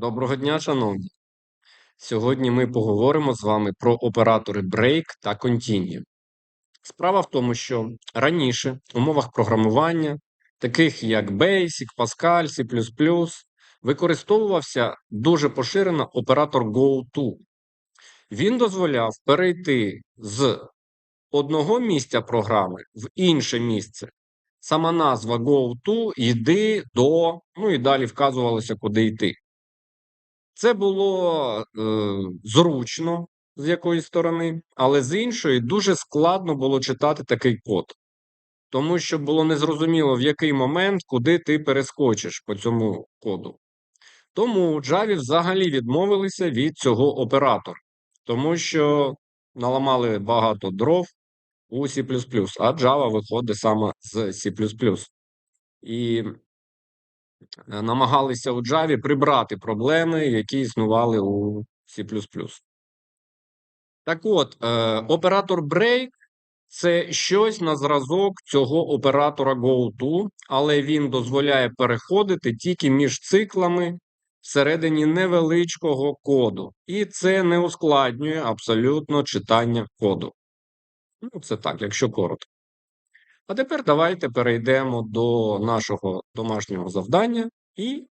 Доброго дня, шановні! Сьогодні ми поговоримо з вами про оператори break та continue. Справа в тому, що раніше в умовах програмування, таких як Basic, Pascal, C++, використовувався дуже поширено оператор GoTo. Він дозволяв перейти з одного місця програми в інше місце. Сама назва GoTo йди до, ну і далі вказувалося, куди йти. Це було е, зручно з якоїсь сторони, але з іншої дуже складно було читати такий код, тому що було незрозуміло, в який момент, куди ти перескочиш по цьому коду. Тому Java взагалі відмовилися від цього оператора, тому що наламали багато дров у C++, а Java виходить саме з C++. І намагалися у Java прибрати проблеми, які існували у C++. Так от, е, оператор break це щось на зразок цього оператора GoTo, але він дозволяє переходити тільки між циклами всередині невеличкого коду. І це не ускладнює абсолютно читання коду. Ну, це так, якщо коротко. А тепер давайте перейдемо до нашого домашнього завдання і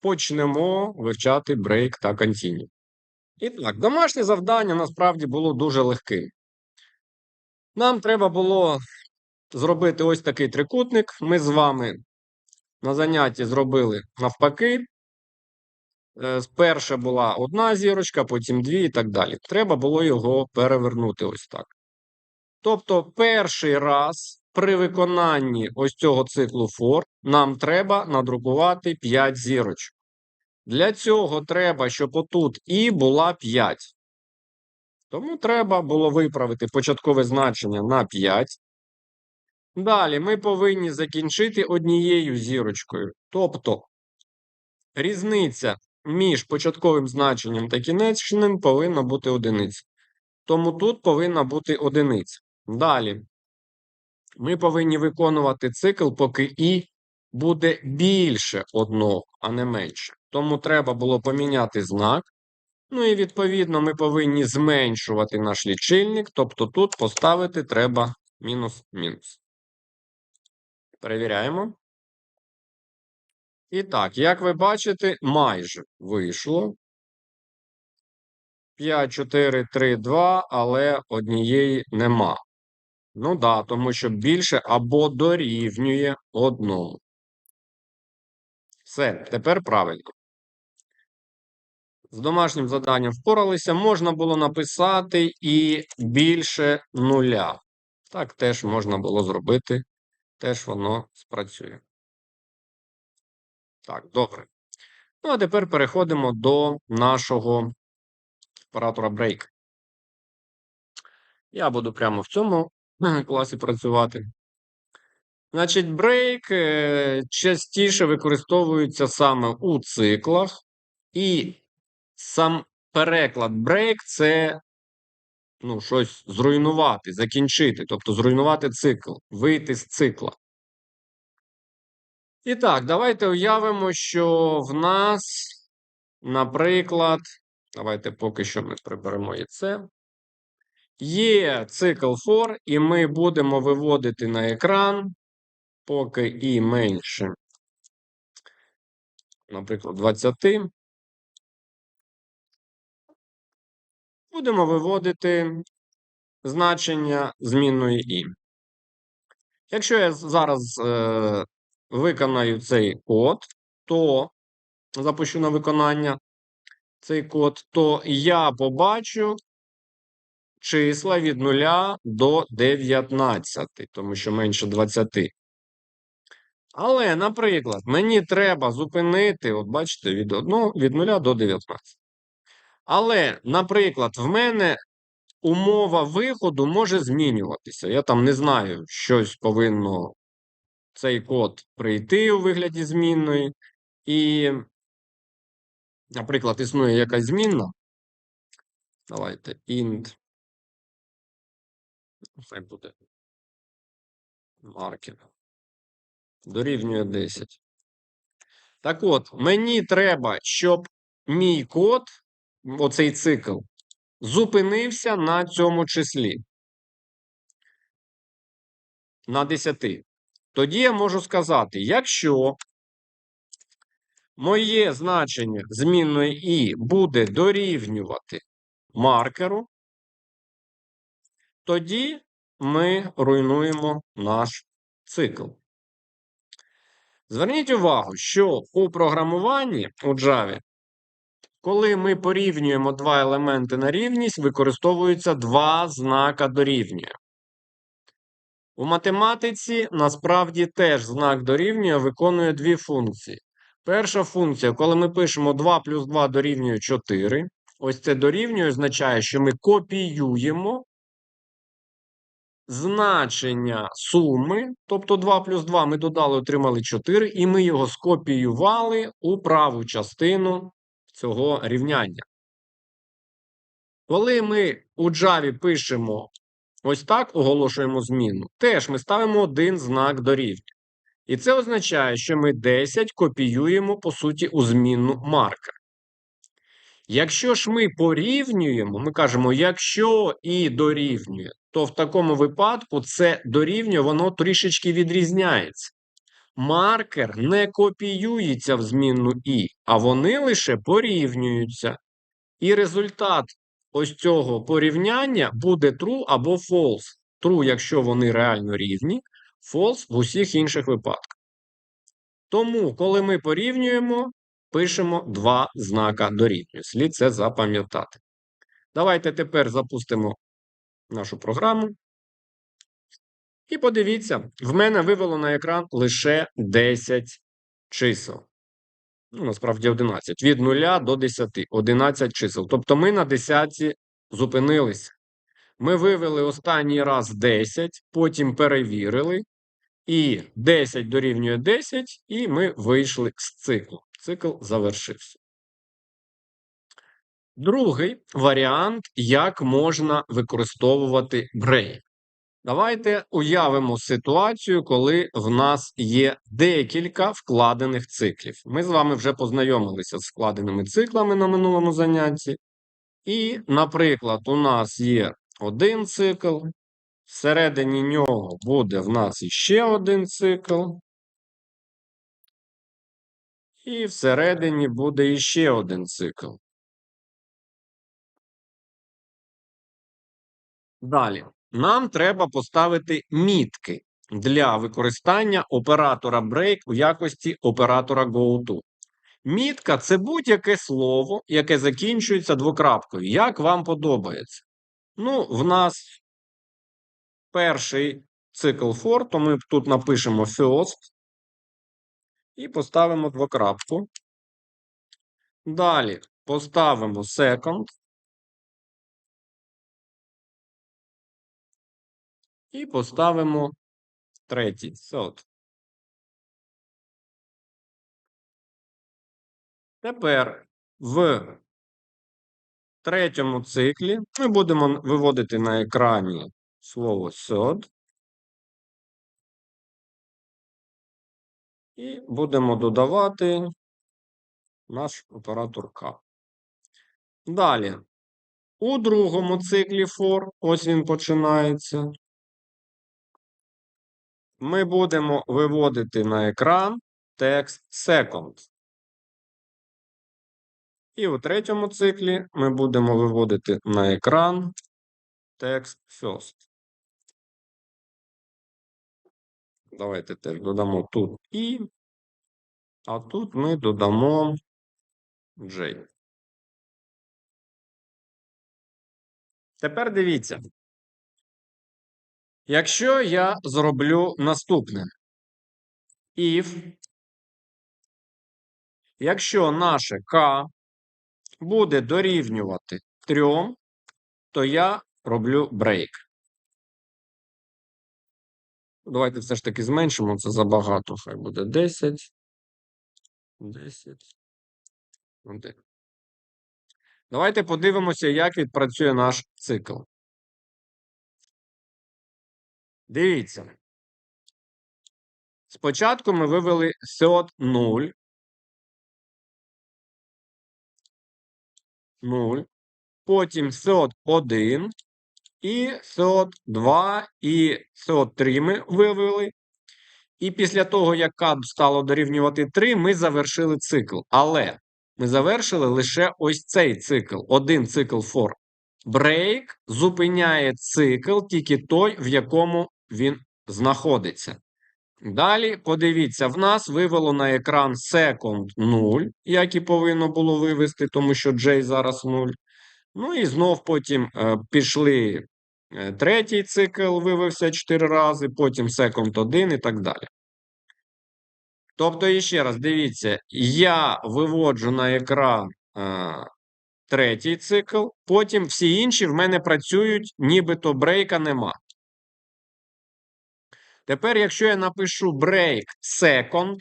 почнемо вивчати break та continue. І так, домашнє завдання насправді було дуже легким. Нам треба було зробити ось такий трикутник. Ми з вами на занятті зробили навпаки. Е, Перша була одна зірочка, потім дві і так далі. Треба було його перевернути ось так. Тобто, перший раз при виконанні ось цього циклу for нам треба надрукувати 5 зірочок. Для цього треба, щоб отут і була 5. Тому треба було виправити початкове значення на 5. Далі ми повинні закінчити однією зірочкою. Тобто різниця між початковим значенням та кінечним повинна бути одиниця. Тому тут повинна бути одиниця. Далі ми повинні виконувати цикл, поки і буде більше одного, а не менше. Тому треба було поміняти знак. Ну і відповідно ми повинні зменшувати наш лічильник, тобто тут поставити треба мінус-мінус. Перевіряємо. І так, як ви бачите, майже вийшло. 5, 4, 3, 2, але однієї нема. Ну да, тому що більше або дорівнює одному. Все, тепер правильно. З домашнім заданням впоралися. Можна було написати і більше нуля. Так теж можна було зробити. Теж воно спрацює. Так, добре. Ну, а тепер переходимо до нашого оператора Break. Я буду прямо в цьому класі працювати. Значить, брейк е, частіше використовується саме у циклах, і сам переклад break це ну, щось зруйнувати, закінчити, тобто зруйнувати цикл, вийти з цикла. І так, давайте уявимо, що в нас, наприклад, давайте поки що ми приберемо і це. Є цикл for, і ми будемо виводити на екран, поки і менше, наприклад, 20. Будемо виводити значення змінної і. Якщо я зараз е, виконаю цей код, то запущу на виконання цей код, то я побачу числа від 0 до 19, тому що менше 20. Але, наприклад, мені треба зупинити, от бачите, від 1, від 0 до 19. Але, наприклад, в мене умова виходу може змінюватися. Я там не знаю, щось повинно цей код прийти у вигляді змінної. І, наприклад, існує якась змінна. Давайте int. Хай буде маркер. Дорівнює 10. Так от, мені треба, щоб мій код, оцей цикл, зупинився на цьому числі. На 10. Тоді я можу сказати, якщо моє значення змінної і буде дорівнювати маркеру, тоді ми руйнуємо наш цикл. Зверніть увагу, що у програмуванні у Java, коли ми порівнюємо два елементи на рівність, використовуються два знака дорівнює. У математиці насправді теж знак дорівнює виконує дві функції. Перша функція, коли ми пишемо 2 плюс 2 дорівнює 4, ось це дорівнює означає, що ми копіюємо значення суми, тобто 2 плюс 2 ми додали, отримали 4, і ми його скопіювали у праву частину цього рівняння. Коли ми у Java пишемо ось так, оголошуємо зміну, теж ми ставимо один знак дорівнює. І це означає, що ми 10 копіюємо, по суті, у змінну маркер. Якщо ж ми порівнюємо, ми кажемо, якщо і дорівнює, то в такому випадку це дорівнює, воно трішечки відрізняється. Маркер не копіюється в змінну і, а вони лише порівнюються. І результат ось цього порівняння буде true або false. True, якщо вони реально рівні, false в усіх інших випадках. Тому, коли ми порівнюємо, пишемо два знака дорівнює. Слід це запам'ятати. Давайте тепер запустимо нашу програму. І подивіться, в мене вивело на екран лише 10 чисел. Ну, насправді 11. Від 0 до 10. 11 чисел. Тобто ми на 10 зупинилися. Ми вивели останній раз 10, потім перевірили. І 10 дорівнює 10, і ми вийшли з циклу. Цикл завершився. Другий варіант, як можна використовувати брейк. Давайте уявимо ситуацію, коли в нас є декілька вкладених циклів. Ми з вами вже познайомилися з вкладеними циклами на минулому занятті. І, наприклад, у нас є один цикл, всередині нього буде в нас іще один цикл. І всередині буде іще один цикл. Далі. Нам треба поставити мітки для використання оператора break у якості оператора goTo. Мітка це будь-яке слово, яке закінчується двокрапкою. Як вам подобається? Ну, в нас перший цикл for, то ми тут напишемо first і поставимо двокрапку. Далі поставимо second. І поставимо третій third. Тепер в третьому циклі ми будемо виводити на екрані слово third. І будемо додавати наш оператор K. Далі. У другому циклі for, ось він починається. Ми будемо виводити на екран текст second. І у третьому циклі ми будемо виводити на екран текст first. Давайте теж додамо тут і, а тут ми додамо J. Тепер дивіться. Якщо я зроблю наступне. If, якщо наше K буде дорівнювати 3, то я роблю break. Давайте все ж таки зменшимо це забагато. Хай буде 10. 10. 1. Давайте подивимося, як відпрацює наш цикл. Дивіться. Спочатку ми вивели third 0. 0, потім SOT 1 і SOT 2 і SOT 3 ми вивели. І після того, як кад стало дорівнювати 3, ми завершили цикл. Але ми завершили лише ось цей цикл, один цикл for. Break зупиняє цикл тільки той, в якому він знаходиться. Далі, подивіться, в нас вивело на екран second 0, як і повинно було вивести, тому що J зараз 0. Ну і знов потім е, пішли третій цикл, вивився 4 рази, потім second 1 і так далі. Тобто, іще раз, дивіться, я виводжу на екран е, третій цикл, потім всі інші в мене працюють, нібито брейка нема. Тепер, якщо я напишу break second,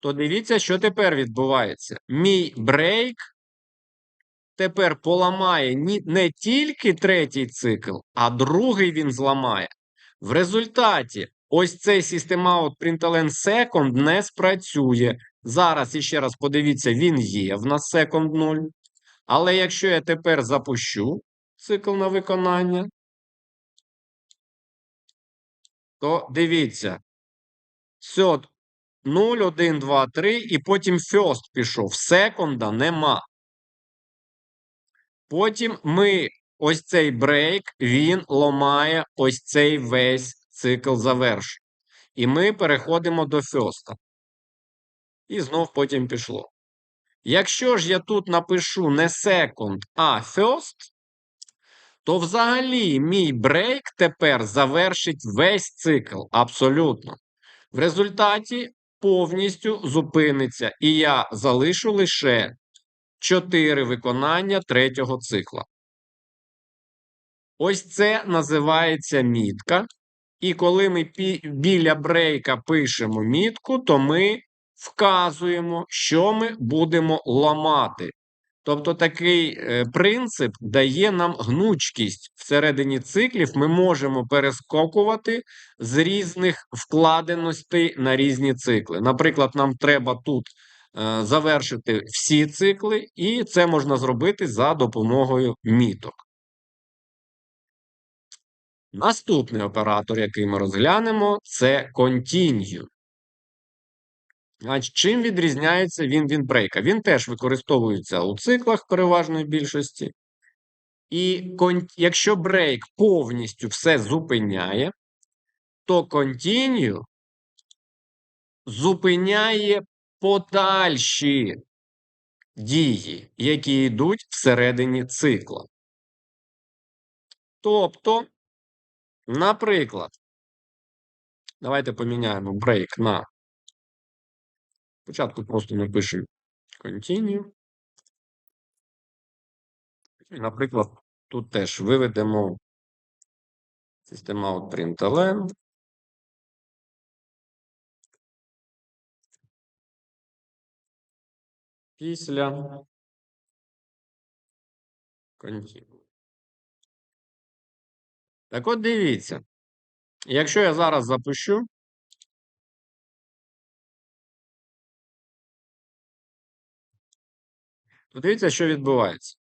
то дивіться, що тепер відбувається. Мій break тепер поламає не тільки третій цикл, а другий він зламає. В результаті ось цей system out println second не спрацює. Зараз іще раз подивіться, він є в нас second 0. Але якщо я тепер запущу цикл на виконання, то дивіться. Сьот 0, 1, 2, 3, і потім first пішов. Секунда нема. Потім ми ось цей брейк, він ломає ось цей весь цикл завершення. І ми переходимо до first. І знов потім пішло. Якщо ж я тут напишу не second, а first, то взагалі мій брейк тепер завершить весь цикл. Абсолютно. В результаті повністю зупиниться, і я залишу лише 4 виконання третього цикла. Ось це називається мітка. І коли ми біля брейка пишемо мітку, то ми вказуємо, що ми будемо ламати. Тобто такий е, принцип дає нам гнучкість всередині циклів. Ми можемо перескокувати з різних вкладеностей на різні цикли. Наприклад, нам треба тут завершити всі цикли, і це можна зробити за допомогою міток. Наступний оператор, який ми розглянемо, це Continue. Значить, Чим відрізняється він від брейка? Він теж використовується у циклах переважної більшості. І якщо брейк повністю все зупиняє, то continue зупиняє подальші дії, які йдуть всередині цикла. Тобто, наприклад, давайте поміняємо брейк на Спочатку просто напишемо continue. І, наприклад, тут теж виведемо system println. Після continue. Так от дивіться, якщо я зараз запущу, Подивіться, що відбувається.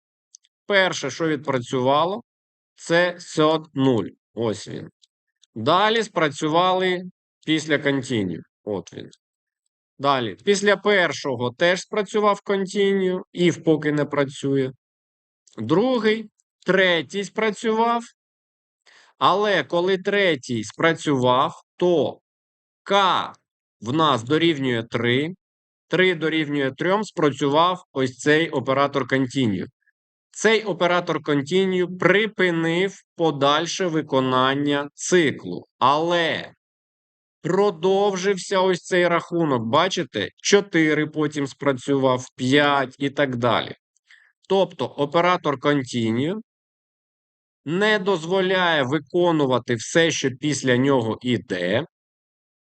Перше, що відпрацювало, це сьот 0. Ось він. Далі спрацювали після continue. От він. Далі. Після першого теж спрацював continue, і поки не працює. Другий, третій спрацював. Але коли третій спрацював, то К в нас дорівнює 3. 3 дорівнює 3, спрацював ось цей оператор Continue. Цей оператор Continue припинив подальше виконання циклу. Але продовжився ось цей рахунок. Бачите? 4 потім спрацював, 5 і так далі. Тобто оператор Continue не дозволяє виконувати все, що після нього йде,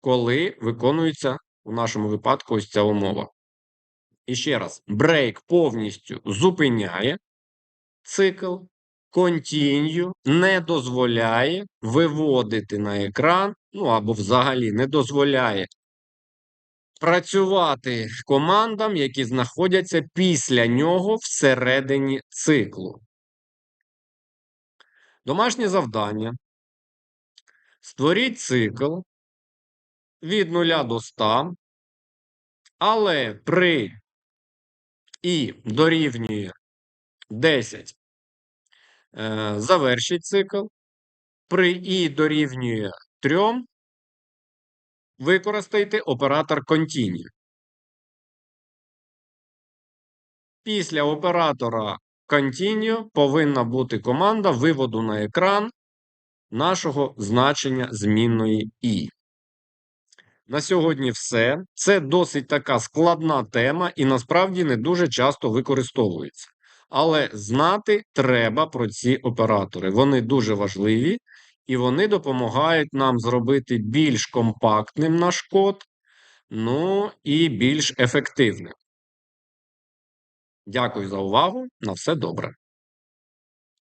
коли виконується у нашому випадку ось ця умова. І ще раз, брейк повністю зупиняє цикл, continue не дозволяє виводити на екран, ну або взагалі не дозволяє працювати командам, які знаходяться після нього всередині циклу. Домашнє завдання. Створіть цикл від 0 до 100, але при і дорівнює 10 е, завершіть цикл. При і дорівнює 3 використайте оператор Continue. Після оператора Continue повинна бути команда виводу на екран нашого значення змінної І. На сьогодні все. Це досить така складна тема і насправді не дуже часто використовується. Але знати треба про ці оператори. Вони дуже важливі і вони допомагають нам зробити більш компактним наш код, ну і більш ефективним. Дякую за увагу. На все добре.